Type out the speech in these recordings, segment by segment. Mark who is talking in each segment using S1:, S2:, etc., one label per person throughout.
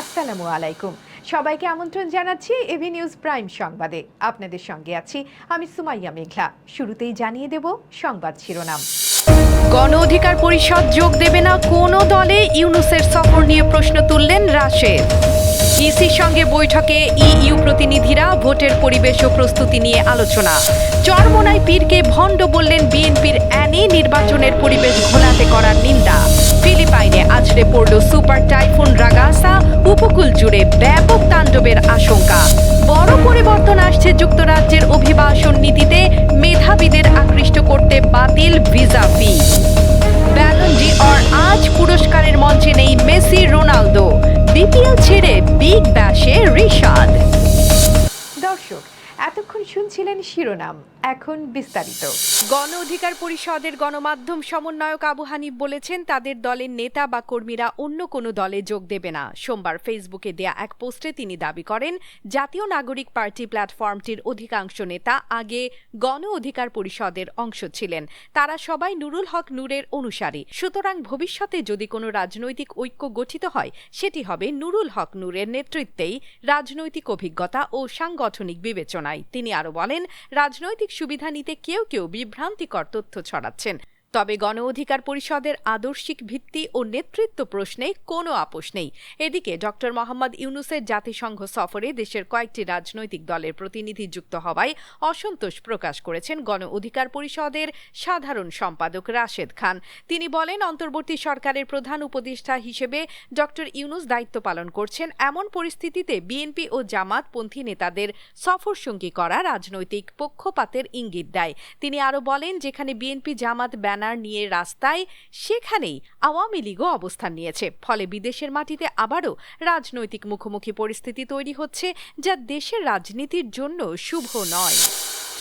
S1: আসসালামু আলাইকুম। সবাইকে আমন্ত্রণ জানাচ্ছি এভি নিউজ প্রাইম সংবাদে। আপনাদের সঙ্গে আছি আমি সুমাইয়া মেঘলা। শুরুতেই জানিয়ে দেব সংবাদ শিরোনাম। গণ অধিকার পরিষদ যোগ দেবে না কোনো দলে ইউনুসের সফর নিয়ে প্রশ্ন তুললেন রাশেদ। ইসির সঙ্গে বৈঠকে ইইউ প্রতিনিধিরা ভোটের পরিবেশ ও প্রস্তুতি নিয়ে আলোচনা। চরমোনাই পীরকে ভণ্ড বললেন বিএনপির অ্যানি, নির্বাচনের পরিবেশ ঘোলাতে করার নিন্দা। ফিলিপাইনে আছড়ে পড়ল সুপার টাইফুন রাগাসা, উপকূল জুড়ে ব্যাপক তাণ্ডবের আশঙ্কা। বড় পরিবর্তন আসছে যুক্তরাজ্যের অভিবাসন নীতিতে, মেধাবীদের আকৃষ্ট করতে বাতিল ভিসা ফি। ব্যালন ডি আজ পুরস্কারের মঞ্চে নেই মেসি, রোনালদো। বিপিএল ছেড়ে বিগ ব্যাশে দর্শক এতক্ষণ শুনছিলেন শিরোনাম, এখন বিস্তারিত। গণ অধিকার পরিষদের গণমাধ্যম সমন্বয়ক আবু হানিফ বলেছেন, তাদের দলের নেতা বা কর্মীরা অন্য কোনো দলে যোগ দেবে না। সোমবার ফেসবুকে দেয়া এক পোস্টে তিনি দাবি করেন, জাতীয় নাগরিক পার্টি প্ল্যাটফর্মটির অধিকাংশ নেতা আগে গণ অধিকার পরিষদের অংশ ছিলেন। তারা সবাই নুরুল হক নূরের অনুসারী। সুতরাং ভবিষ্যতে যদি কোনো রাজনৈতিক ঐক্য গঠিত হয়, সেটি হবে নুরুল হক নূরের নেতৃত্বেই রাজনৈতিক অভিজ্ঞতা ও সাংগঠনিক তিনি আরও বলেন রাজনৈতিক সুবিধা নিতে কেউ কেউ বিভ্রান্তিকর তথ্য ছড়াচ্ছেন। তবে গণ অধিকার পরিষদের আদর্শিক ভিত্তি ও নেতৃত্ব প্রশ্নে কোনো আপোষ নেই। এদিকে ডক্টর মোহাম্মদ ইউনুসের জাতিসংঘ সফরে দেশের কয়েকটি রাজনৈতিক দলের প্রতিনিধি যুক্ত হওয়ায় অসন্তোষ প্রকাশ করেছেন গণ অধিকার পরিষদের সাধারণ সম্পাদক রাশেদ খান। তিনি বলেন, অন্তর্বর্তী সরকারের প্রধান উপদেষ্টা হিসেবে ডক্টর ইউনুস দায়িত্ব পালন করছেন এমন পরিস্থিতিতে বিএনপি ও জামাতপন্থী নেতাদের সফরসঙ্গী করা রাজনৈতিক পক্ষপাতের ইঙ্গিত দেয়। তিনি আরও বলেন, যেখানে বিএনপি জামাত ব্যানার নিয়ে রাস্তায় সেখানেই আওয়ামী লীগও অবস্থান নিয়েছে। ফলে বিদেশের মাটিতে আবারও রাজনৈতিক মুখোমুখি পরিস্থিতি তৈরি হচ্ছে, যা দেশের রাজনীতির জন্য শুভ নয়।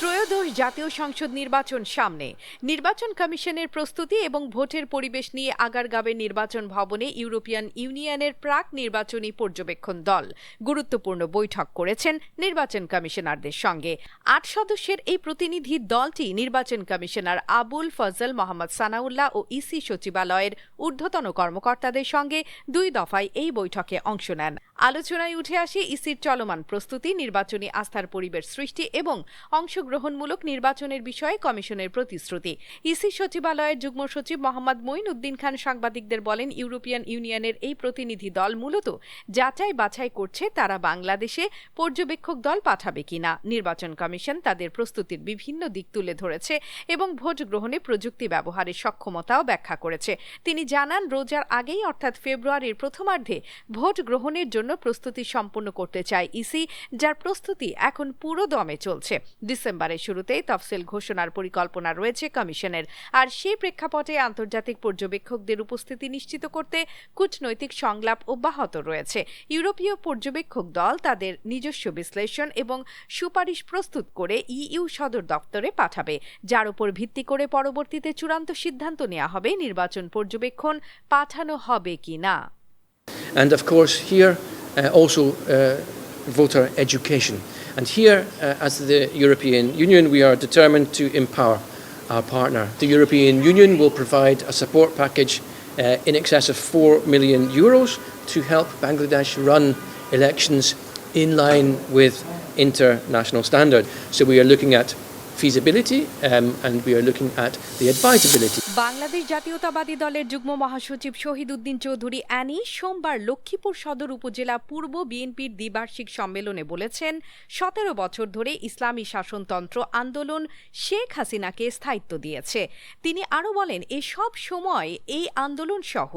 S1: ত্রয়োদশ জাতীয় সংসদ নির্বাচন সামনে। নির্বাচন কমিশনের প্রস্তুতি এবং ভোটের পরিবেশ নিয়ে আগারগাঁওয়ের নির্বাচন ভবনে ইউরোপিয়ান ইউনিয়নের প্রাক নির্বাচনী পর্যবেক্ষণ দল গুরুত্বপূর্ণ বৈঠক করেছেন নির্বাচন কমিশনারদের সঙ্গে। আট সদস্যের এই প্রতিনিধি দলটি নির্বাচন কমিশনার আবুল ফজল মোহাম্মদ সানাউল্লাহ ও ইসি সচিবালয়ের ঊর্ধ্বতন কর্মকর্তাদের সঙ্গে দুই দফায় এই বৈঠকে অংশ নেন। আলোচনায় উঠে আসে ইসির চলমান প্রস্তুতি, নির্বাচনী আস্থার পরিবেশ সৃষ্টি এবং অংশগ্রহণমূলক নির্বাচনের বিষয়ে কমিশনের প্রতিশ্রুতি। ইসি সচিবালয়ের যুগ্ম সচিব মোহাম্মদ মঈন উদ্দিন খান সাংবাদিকদের বলেন, ইউরোপিয়ান ইউনিয়নের এই প্রতিনিধি দল মূলত যাচাই বাছাই করছে তারা বাংলাদেশে পর্যবেক্ষক দল পাঠাবে কিনা। নির্বাচন কমিশন তাদের প্রস্তুতির বিভিন্ন দিক তুলে ধরেছে এবং ভোট গ্রহণে প্রযুক্তি ব্যবহারের সক্ষমতাও ব্যাখ্যা করেছে। তিনি জানান, রোজার আগেই অর্থাৎ ফেব্রুয়ারির প্রথমার্ধে ভোট গ্রহণের জন্য প্রস্তুতি সম্পন্ন করতে চায় ইসি, যার প্রস্তুতি এখন পুরো দমে চলছে। ডিসেম্বরের শুরুতেই তফসিল ঘোষণার পরিকল্পনা রয়েছে কমিশনের। আর সেই প্রেক্ষাপটে আন্তর্জাতিক পর্যবেক্ষকদের উপস্থিতি নিশ্চিত করতে কূটনৈতিক সংলাপ অব্যাহত রয়েছে। ইউরোপীয় পর্যবেক্ষক দল তাদের নিজস্ব বিশ্লেষণ এবং সুপারিশ প্রস্তুত করে ইইউ সদর দপ্তরে পাঠাবে। যার উপর ভিত্তি করে পরবর্তীতে চূড়ান্ত সিদ্ধান্ত নেওয়া হবে নির্বাচন পর্যবেক্ষণ পাঠানো হবে কি না।
S2: And of course, here uh, also uh, voter education. And here, uh, as the European Union, we are determined to empower our partner. The European Union will provide a support package uh, in excess of 4 million euros to help Bangladesh run elections in line with international standard. So we are looking at feasibility um, and we are looking at the advisability.
S1: Bangladesh জাতীয়তাবাদী দলের যুগ্ম মহাসচিব Shahid Uddin Chowdhury Annie সোমবার লক্ষ্মীপুর সদর উপজেলা পূর্ব বিএনপির দ্বিবার্ষিক সম্মেলনে বলেছেন সতেরো বছর ধরে ইসলামী শাসনতন্ত্র আন্দোলন শেখ হাসিনাকে স্থায়িত্ব দিয়েছে তিনি আরও বলেন এসব সময় এই আন্দোলন সহ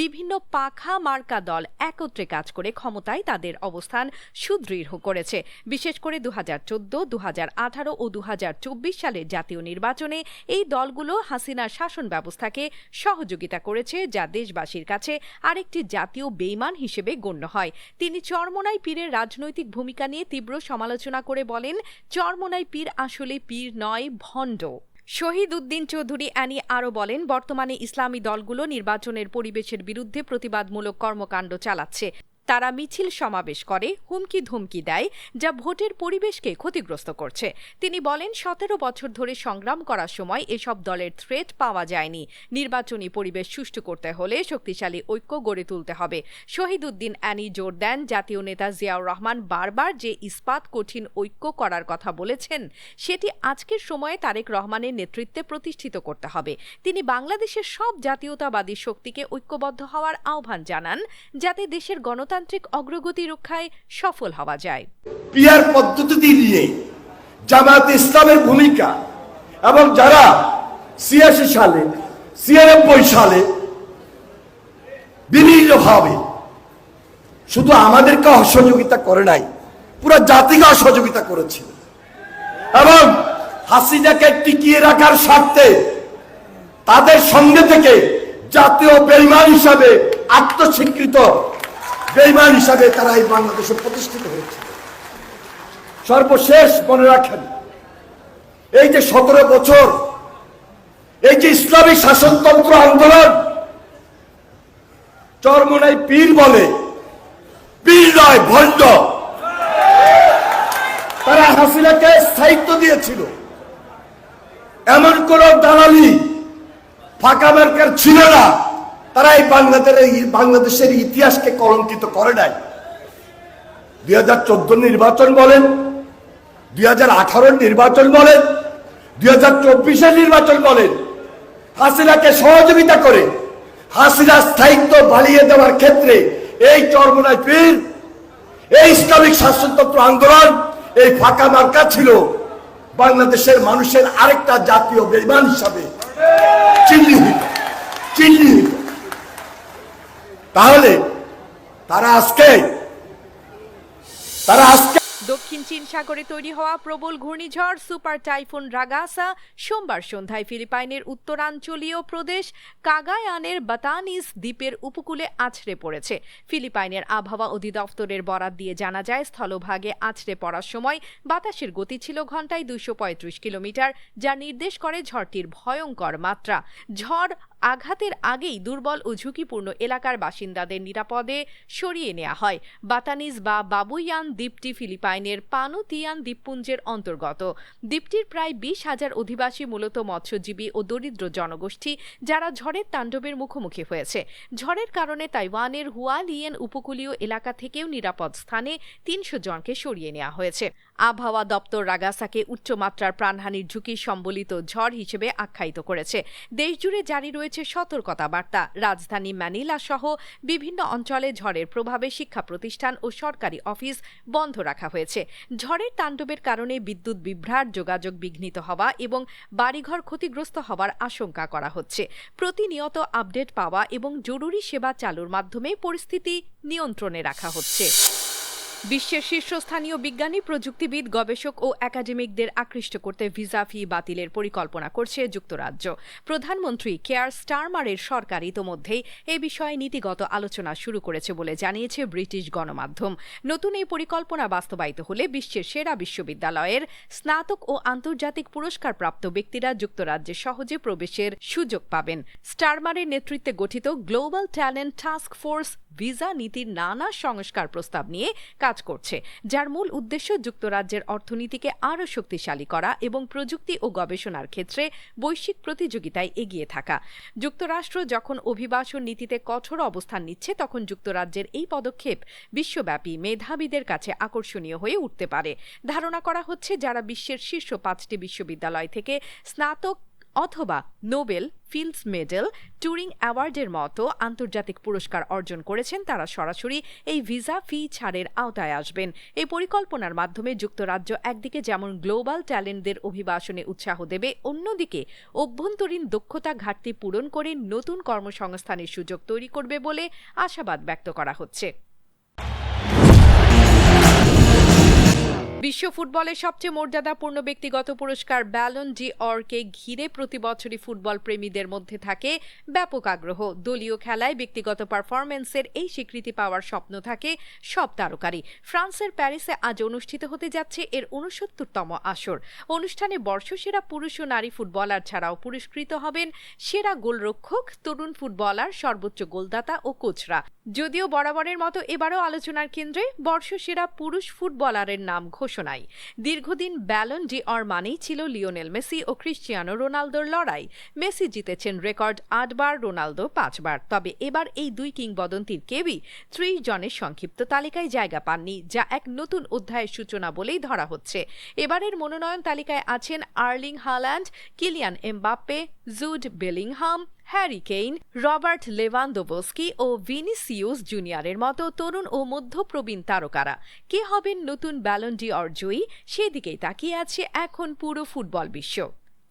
S1: বিভিন্ন পাখা মার্কা দল একত্রে কাজ করে ক্ষমতায় তাদের অবস্থান সুদৃঢ় করেছে বিশেষ করে দু হাজার চোদ্দ দু হাজার আঠারো ও দু হাজার চব্বিশ সালের জাতীয় নির্বাচনে এই দলগুলো হাসিনার শাসন ব্যবস্থাকে সহযোগিতা করেছে, যা দেশবাসীর কাছে আরেকটি জাতীয় বেইমান হিসেবে গণ্য হয়। তিনি চরমোনাই পীরের রাজনৈতিক ভূমিকা নিয়ে তীব্র সমালোচনা করে বলেন, চরমোনাই পীর আসলে পীর নয়, ভণ্ড। শহীদ উদ্দিন চৌধুরী অ্যানি আরও বলেন, বর্তমানে ইসলামী দলগুলো নির্বাচনের পরিবেশের বিরুদ্ধে প্রতিবাদমূলক কর্মকাণ্ড চালাচ্ছে। তারা মিছিল সমাবেশ করে, হুমকি ধুমকি দেয়, যা ভোটের পরিবেশকে ক্ষতিগ্রস্ত করছে। তিনি বলেন, সতেরো বছর ধরে সংগ্রাম করার সময় এসব দলের থ্রেট পাওয়া যায়নি। নির্বাচনী পরিবেশ সুষ্ঠু করতে হলে শক্তিশালী ঐক্য গড়ে তুলতে হবে। শহীদ উদ্দিন অ্যানি জোর দেন, জাতীয় নেতা জিয়াউর রহমান বারবার যে ইস্পাত কঠিন ঐক্য করার কথা বলেছেন, সেটি আজকের সময়ে তারেক রহমানের নেতৃত্বে প্রতিষ্ঠিত করতে হবে। তিনি বাংলাদেশের সব জাতীয়তাবাদী শক্তিকে ঐক্যবদ্ধ হওয়ার আহ্বান জানান, যাতে দেশের গণতান্ত্রিক অগ্রগতি রক্ষায় সফল হওয়া যায়।
S3: পিয়ার পদ্ধতি নিয়ে জামায়াত ইসলামের ভূমিকা এবং যারা ছিয়াশি সালে, ছিয়ানব্বই সালে বিভিন্নভাবে শুধু আমাদেরকে অসহযোগিতা করে নাই, পুরো জাতিকে অসহযোগিতা করেছিল এবং হাসিনাকে টিকিয়ে রাখার স্বার্থে তাদের সঙ্গে থেকে জাতীয় বেইমান হিসাবে আত্মস্বীকৃত বেইমান হিসাবে তারা এই বাংলাদেশে প্রতিষ্ঠিত হয়েছে। সর্বশেষ মনে রাখেন, এই যে সতেরো বছর, এই যে ইসলামী শাসনতন্ত্র আন্দোলন চরমনাই পীর বলে, পীর নয়, ভণ্ড। তারা হাসিনাকে স্থায়িত্ব দিয়েছিল। এমন কোন দালালি ফাঁকা মার্কার ছিল না। তারা এই বাংলাদেশের বাংলাদেশের ইতিহাসকে কলঙ্কিত করে নাই। দুই হাজার চোদ্দ নির্বাচন বলেন, দুই হাজার আঠারোর নির্বাচন বলেন, দুই হাজার চব্বিশের নির্বাচন বলেন, হাসিনাকে সহযোগিতা করে হাসিনা স্থায়িত্ব বাড়িয়ে দেওয়ার ক্ষেত্রে এই চরমনায় পীর, এই ইসলামিক শাসনতন্ত্র আন্দোলন, এই ফাঁকা মার্কা ছিল বাংলাদেশের মানুষের আরেকটা জাতীয় বেইমান হিসাবে চিহ্নিত চিহ্নিত। তাহলে তারা আজকে তারা আজকে
S1: দক্ষিণ চীন সাগরে তৈরি হওয়া প্রবল ঘূর্ণিঝড় সুপার টাইফুন রাগাসা সোমবার সন্ধ্যায় ফিলিপাইনের উত্তরাঞ্চলীয় প্রদেশ কাগায়ানের বাতানিস দ্বীপের উপকূলে আছড়ে পড়েছে। ফিলিপাইনের আবহাওয়া অধিদপ্তরের বরাত দিয়ে জানা যায়, স্থলভাগে আছড়ে পড়ার সময় বাতাসের গতি ছিল ঘন্টায় দুইশো কিলোমিটার, যা নির্দেশ করে ঝড়টির ভয়ঙ্কর মাত্রা। ঝড় আঘাতের আগেই দুর্বল ও ঝুঁকিপূর্ণ এলাকার বাসিন্দাদের নিরাপদে সরিয়ে নেওয়া হয়। বাতানিস বা বাবুইয়ান দ্বীপটি ফিলিপাইনের পানুতিয়ান দ্বীপপুঞ্জের অন্তর্গত। দ্বীপটির প্রায় বিশ হাজার অধিবাসী মূলত মৎস্যজীবী ও দরিদ্র জনগোষ্ঠী, যারা ঝড়ের তাণ্ডবের মুখোমুখি হয়েছে। ঝড়ের কারণে তাইওয়ানের হুয়ালিয়েন উপকূলীয় এলাকা থেকেও নিরাপদ স্থানে তিনশো জনকে সরিয়ে নেওয়া হয়েছে। আবহাওয়া দপ্তর রাগাসাকে উচ্চমাত্রার প্রাণহানির ঝুঁকি সম্বলিত ঝড় হিসেবে আখ্যায়িত করেছে। দেশজুড়ে জারি রয়েছে সতর্কতা বার্তা। রাজধানী ম্যানিলা সহ বিভিন্ন অঞ্চলে ঝড়ের প্রভাবে শিক্ষা প্রতিষ্ঠান ও সরকারি অফিস বন্ধ রাখা হয়েছে। ঝড়ের তাণ্ডবের কারণে বিদ্যুৎ বিভ্রাট, যোগাযোগ বিঘ্নিত হওয়া এবং বাড়িঘর ক্ষতিগ্রস্ত হওয়ার আশঙ্কা করা হচ্ছে। প্রতিনিয়ত আপডেট পাওয়া এবং জরুরি সেবা চালুর মাধ্যমে পরিস্থিতি নিয়ন্ত্রণে রাখা হচ্ছে। বিশ্বের শীর্ষস্থানীয় বিজ্ঞানী, প্রযুক্তিবিদ, গবেষক ও একাডেমিকদের আকৃষ্ট করতে ভিসা ফি বাতিলের পরিকল্পনা করছে যুক্তরাজ্য। প্রধানমন্ত্রী কেয়ার স্টারমারের সরকার ইতোমধ্যেই এ বিষয়ে নীতিগত আলোচনা শুরু করেছে বলে জানিয়েছে ব্রিটিশ গণমাধ্যম। নতুন এই পরিকল্পনা বাস্তবায়িত হলে বিশ্বের সেরা বিশ্ববিদ্যালয়ের স্নাতক ও আন্তর্জাতিক পুরস্কারপ্রাপ্ত ব্যক্তিরা যুক্তরাজ্যে সহজে প্রবেশের সুযোগ পাবেন। স্টারমারের নেতৃত্বে গঠিত global talent task force visa নীতির নানা সংস্কার প্রস্তাব নিয়ে কাজ করছে, যার মূল উদ্দেশ্য যুক্তরাজ্যের অর্থনীতিকে আরও শক্তিশালী করা এবং প্রযুক্তি ও গবেষণার ক্ষেত্রে বৈশ্বিক প্রতিযোগিতায় এগিয়ে থাকা। যুক্তরাষ্ট্র যখন অভিবাসন নীতিতে কঠোর অবস্থান নিচ্ছে, তখন যুক্তরাজ্যের এই পদক্ষেপ বিশ্বব্যাপী মেধাবীদের কাছে আকর্ষণীয় হয়ে উঠতে পারে। ধারণা করা হচ্ছে, যারা বিশ্বের শীর্ষ পাঁচটি বিশ্ববিদ্যালয় থেকে স্নাতক অথবা নোবেল ফিল্ডস মেডেল টুরিং অ্যাওয়ার্ডের মতো আন্তর্জাতিক পুরস্কার অর্জন করেছেন তারা সরাসরি এই ভিসা ফি ছাড়ের আওতায় আসবেন। এই পরিকল্পনার মাধ্যমে যুক্তরাজ্য একদিকে যেমন গ্লোবাল ট্যালেন্টদের অভিবাসনে উৎসাহ দেবে, অন্যদিকে অভ্যন্তরীণ দক্ষতা ঘাটতি পূরণ করে নতুন কর্মসংস্থানের সুযোগ তৈরি করবে বলে আশাবাদ ব্যক্ত করা হচ্ছে। বিশ্ব ফুটবলের সবচেয়ে মর্যাদাপূর্ণ ব্যক্তিগত পুরস্কার ব্যালন ডি অরকে ঘিরে প্রতি বছরই ফুটবল প্রেমীদের মধ্যে থাকে ব্যাপক আগ্রহ। দলীয় খেলায় ব্যক্তিগত পারফরম্যান্সের এই স্বীকৃতি পাওয়ার স্বপ্ন থাকে সব তারকারই। ফ্রান্সের প্যারিসে আজ অনুষ্ঠিত হতে যাচ্ছে এর উনসত্তরতম আসর। অনুষ্ঠানে বর্ষসেরা পুরুষ ও নারী ফুটবলার ছাড়াও পুরস্কৃত হবেন সেরা গোলরক্ষক, তরুণ ফুটবলার, সর্বোচ্চ গোলদাতা ও কোচরা। যদিও বরাবরের মতো এবারও আলোচনার কেন্দ্রে বর্ষসেরা পুরুষ ফুটবলারের নাম ঘোষণায়। দীর্ঘদিন ব্যালন ডি অর মানেই ছিল লিওনেল মেসি ও ক্রিশ্চিয়ানো রোনালদোর লড়াই। মেসি জিতেছেন রেকর্ড আটবার, রোনালদো পাঁচবার। তবে এবার এই দুই কিংবদন্তির কেউই ত্রিশ জনের সংক্ষিপ্ত তালিকায় জায়গা পাননি, যা এক নতুন অধ্যায়ের সূচনা বলেই ধরা হচ্ছে। এবারের মনোনয়ন তালিকায় আছেন Erling Haaland Kylian Mbappe, Jude Bellingham Harry Kane, Robert Lewandowski ও ভিনিসিউস জুনিয়রের মতো তরুণ ও মধ্যপ্রবীণ তারকারা। কে হবেন নতুন ব্যালন্ডি অর্জয়ী সেদিকেই তাকিয়ে আছে এখন পুরো ফুটবল বিশ্ব।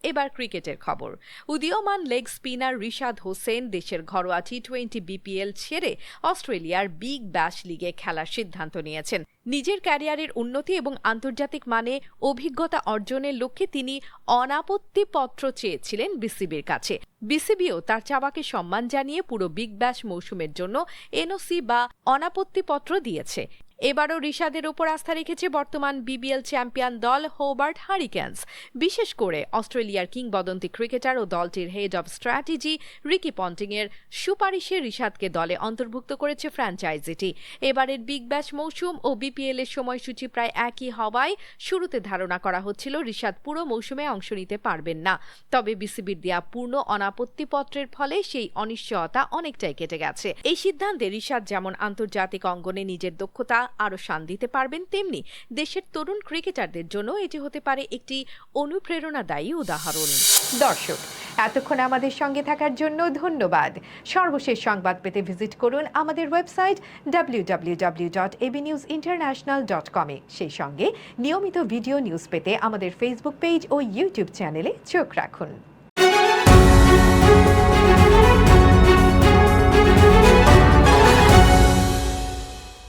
S1: এবার ক্রিকেটের খবর। উদীয়মান লেগ স্পিনার রিশাদ হোসেন দেশের ঘরোয়া টি টোয়েন্টি বিপিএল ছেড়ে অস্ট্রেলিয়ার বিগ ব্যাশ লিগে খেলার সিদ্ধান্ত নিয়েছেন। নিজের ক্যারিয়ারের উন্নতি এবং আন্তর্জাতিক মানে অভিজ্ঞতা অর্জনের লক্ষ্যে তিনি অনাপত্তি পত্র চেয়েছিলেন বিসিবির কাছে। বিসিবিও তার চাওয়াকে সম্মান জানিয়ে পুরো বিগ ব্যাশ মৌসুমের জন্য এনওসি বা অনাপত্তি পত্র দিয়েছে। এবারও রিশাদের ওপর আস্থা রেখেছে বর্তমান বিবিএল চ্যাম্পিয়ন দল হোবার্ট হারিকেন্স। বিশেষ করে অস্ট্রেলিয়ার কিংবদন্তি ক্রিকেটার ও দলটির হেড অব স্ট্র্যাটেজি রিকি পন্টিংয়ের সুপারিশে রিশাদকে দলে অন্তর্ভুক্ত করেছে ফ্র্যাঞ্চাইজিটি। এবারের বিগ ব্যাশ মৌসুম ও বিপিএল এর সময়সূচি প্রায় একই হওয়ায় শুরুতে ধারণা করা হচ্ছিল রিশাদ পুরো মৌসুমে অংশ নিতে পারবেন না। তবে বিসিবির দেয়া পূর্ণ অনাপত্তিপত্রের ফলে সেই অনিশ্চয়তা অনেকটাই কেটে গেছে। এই সিদ্ধান্তে রিশাদ যেমন আন্তর্জাতিক অঙ্গনে নিজের দক্ষতা আরও শান দিতে পারবেন তেমনি দেশের তরুণ ক্রিকেটারদের জন্য এটি হতে পারে একটি অনুপ্রেরণাদায়ী উদাহরণ। দর্শক, এতক্ষণ আমাদের সঙ্গে থাকার জন্য ধন্যবাদ। সর্বশেষ সংবাদ পেতে ভিজিট করুন আমাদের ওয়েবসাইট ডট কমে সেই সঙ্গে নিয়মিত ভিডিও নিউজ পেতে আমাদের ফেসবুক পেজ ও ইউটিউব চ্যানেলে চোখ রাখুন।